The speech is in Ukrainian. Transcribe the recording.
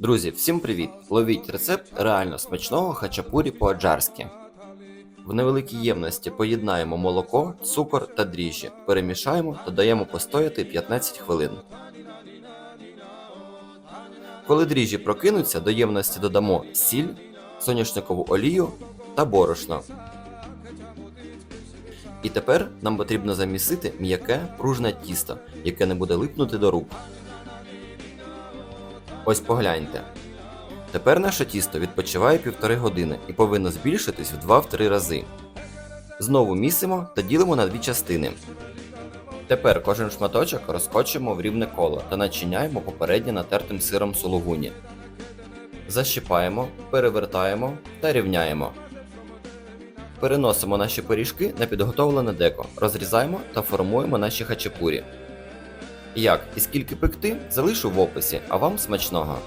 Друзі, всім привіт! Ловіть рецепт реально смачного хачапурі по-аджарськи. В невеликій ємності поєднаємо молоко, цукор та дріжджі, перемішаємо та даємо постояти 15 хвилин. Коли дріжджі прокинуться, до ємності додамо сіль, соняшникову олію та борошно. І тепер нам потрібно замісити м'яке пружне тісто, яке не буде липнути до рук. Ось погляньте. Тепер наше тісто відпочиває півтори години і повинно збільшитись в 2-3 рази. Знову місимо та ділимо на дві частини. Тепер кожен шматочок розкочуємо в рівне коло та начиняємо попередньо натертим сиром сулугуні. Защипаємо, перевертаємо та рівняємо. Переносимо наші пиріжки на підготовлене деко, розрізаємо та формуємо наші хачапурі. Як і скільки пекти, залишу в описі, а вам смачного!